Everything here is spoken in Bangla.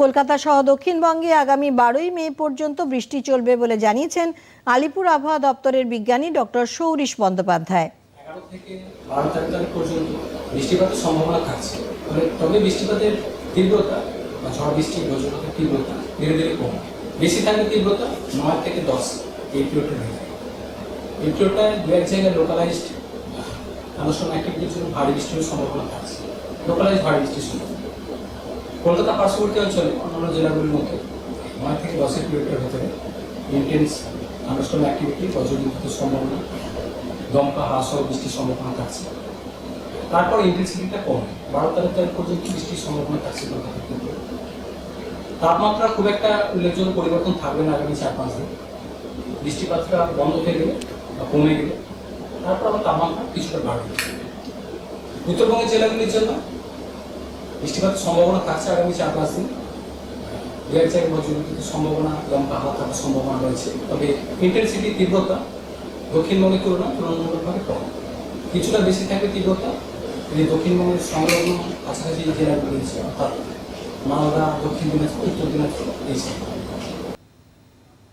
কলকাতা সহ দক্ষিণবঙ্গে আগামী বারোই মে পর্যন্ত বৃষ্টি চলবে বলে জানিয়েছেন আলিপুর আবহাওয়া দপ্তরের বিজ্ঞানী ডক্টর সৌরিশ বন্দ্যোপাধ্যায়। থেকে বৃষ্টিপাতের সম্ভাবনা থাকছে। তবে বৃষ্টিপাতের তীব্রতা বা ঝড় বজ্রপাতের তীব্রতা ধীরে ধীরে বেশি থাকলে তীব্রতা নয় থেকে দশ এই পিরিয়ডটা হয়ে এই দু এক জায়গায় লোকালাইজড জন্য ভারী বৃষ্টির সম্ভাবনা থাকছে। লোকালাইজ ভারী বৃষ্টির সম্ভাবনা। কলকাতা পার্শ্ববর্তী অঞ্চলে অন্যান্য জেলাগুলির মতো নয় থেকে দশের পিরিয়ডের ভেতরে ইন্টেন্স আনুষ্ঠানিক অ্যাক্টিভিটি বজ্রবিদ্যুতের সম্ভাবনা, দমকা হ্রাস হওয়া বৃষ্টির সম্ভাবনা থাকছে। তারপর ইন্টেন্সিটিটা কমে। বারো তারিখ তারিখ পর্যন্ত বৃষ্টির সম্ভাবনা থাকছে কলকাতার ক্ষেত্রে তাপমাত্রা খুব একটা উল্লেখযোগ্য পরিবর্তন থাকবে না আগামী চার পাঁচ দিন। বৃষ্টিপাতটা বন্ধ হয়ে গেলে বা কমে গেলে তারপর আবার তাপমাত্রা কিছুটা বাড়বে। উত্তরবঙ্গের জেলাগুলির জন্য বৃষ্টিপাতের সম্ভাবনা থাকছে আগামী চার পাঁচ দিন। দু এক বছর বজ্রবিদ্যুতের সম্ভাবনা লম্বা হাওয়া থাকার সম্ভাবনা রয়েছে। তবে ইন্টেন্সিটি তীব্রতা দক্ষিণবঙ্গের তুলনায় তুলনামূলকভাবে কম। কিছুটা বেশি থাকবে তীব্রতা যদি দক্ষিণবঙ্গের সংলগ্ন কাছাকাছি জেলাগুলি রয়েছে, অর্থাৎ মালদা, দক্ষিণ দিনাজপুর, উত্তর দিনাজপুর, এই।